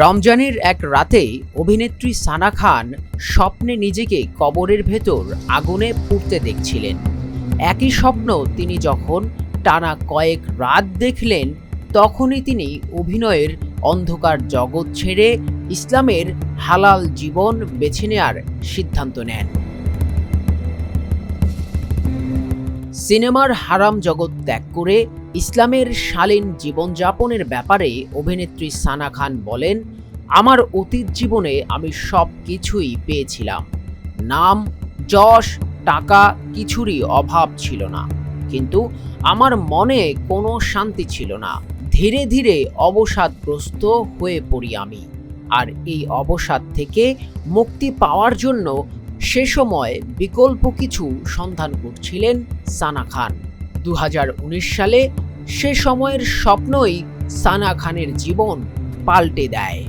রমজানের এক রাতে অভিনেত্রী সানা খান স্বপ্নে নিজেকে কবরের ভেতর আগুনে পুড়তে দেখছিলেন। একই স্বপ্ন তিনি যখন টানা কয়েক রাত দেখলেন, তখনই তিনি অভিনয়ের অন্ধকার জগৎ ছেড়ে ইসলামের হালাল জীবন বেছে নেওয়ার সিদ্ধান্ত নেন। সিনেমার হারাম জগৎ ত্যাগ করে ইসলামের শালীন জীবনযাপনের ব্যাপারে অভিনেত্রী সানা খান বলেন, আমার অতীত জীবনে আমি সব কিছুই পেয়েছিলাম। নাম, যশ, টাকা, কিছুরই অভাব ছিল না। কিন্তু আমার মনে কোনো শান্তি ছিল না। ধীরে ধীরে অবসাদগ্রস্ত হয়ে পড়ি আমি। আর এই অবসাদ থেকে মুক্তি পাওয়ার জন্য সে সময় বিকল্প কিছু সন্ধান করছিলেন সানা খান। দু হাজার উনিশ সালে সে সময়ের স্বপ্নই সানা খানের জীবন পাল্টে দেয়।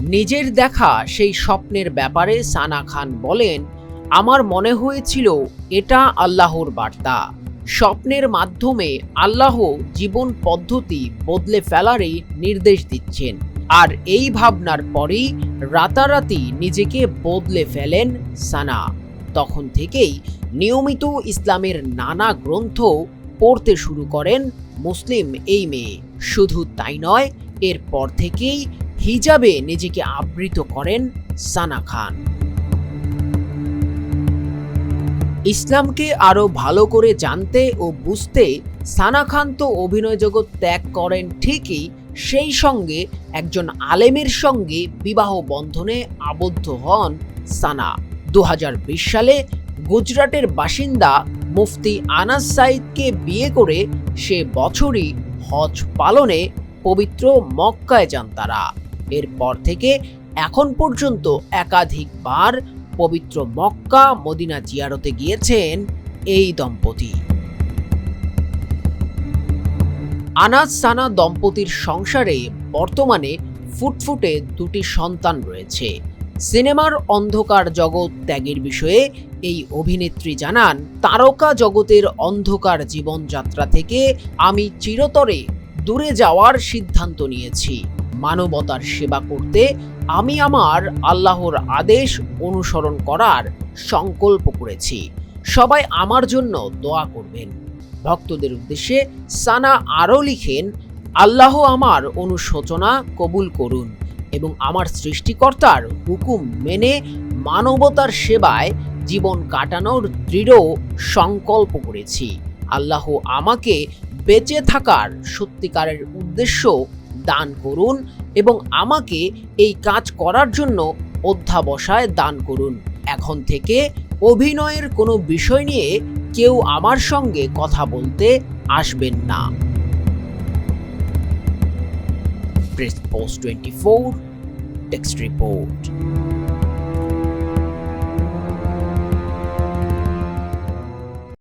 নিজের দেখা সেই স্বপ্নের ব্যাপারে সানা খান বলেন, আমার মনে হয়েছিল এটা আল্লাহর বার্তা। স্বপ্নের মাধ্যমে আল্লাহ জীবন পদ্ধতি বদলে ফেলারই নির্দেশ দিচ্ছেন। আর এই ভাবনার পরেই রাতারাতি নিজেকে বদলে ফেলেন সানা। তখন থেকেই নিয়মিত ইসলামের নানা গ্রন্থ পড়তে শুরু করেন মুসলিম এই মেয়ে। শুধু তাই নয়, এরপর থেকেই হিজাবে নিজেকে আবৃত করেন সানা খান। ইসলামকে আরও ভালো করে জানতে ও বুঝতে সানা খান তো অভিনয় জগৎ ত্যাগ করেন ঠিকই, সেই সঙ্গে একজন আলেমের সঙ্গে বিবাহ বন্ধনে আবদ্ধ হন সানা। দু হাজার বিশ সালে গুজরাটের বাসিন্দা মুফতি আনাস সাইদকে বিয়ে করে সে বছরই হজ পালনে পবিত্র মক্কায় যান তারা। এরপর থেকে এখন পর্যন্ত একাধিকবার পবিত্র মক্কা মদিনা জিয়ারতে গিয়েছেন এই দম্পতি। আনাজ সানা দম্পতির সংসারে বর্তমানে ফুটফুটে দুটি সন্তান রয়েছে। সিনেমার অন্ধকার জগৎ ত্যাগের বিষয়ে এই অভিনেত্রী জানান, তারকা জগতের অন্ধকার জীবনযাত্রা থেকে আমি চিরতরে দূরে যাওয়ার সিদ্ধান্ত নিয়েছি। মানবতার সেবা করতে আমি আমার আল্লাহর আদেশ অনুসরণ করার সংকল্প করেছি। সবাই আমার জন্য দোয়া করবেন। ভক্তদের উদ্দেশ্যে সানা আরও লিখেন, আল্লাহ আমার অনুশোচনা কবুল করুন। এবং আমার সৃষ্টিকর্তার হুকুম মেনে মানবতার সেবায় জীবন কাটানোর দৃঢ় সংকল্প করেছি। আল্লাহ আমাকে বেঁচে থাকার সত্যিকারের উদ্দেশ্য দান করুন এবং আমাকে এই কাজ করার জন্য অধ্যাবসায় দান করুন। এখন থেকে অভিনয়ের কোনো বিষয় নিয়ে কেউ আমার সঙ্গে কথা বলতে আসবেন না। press post 24 text report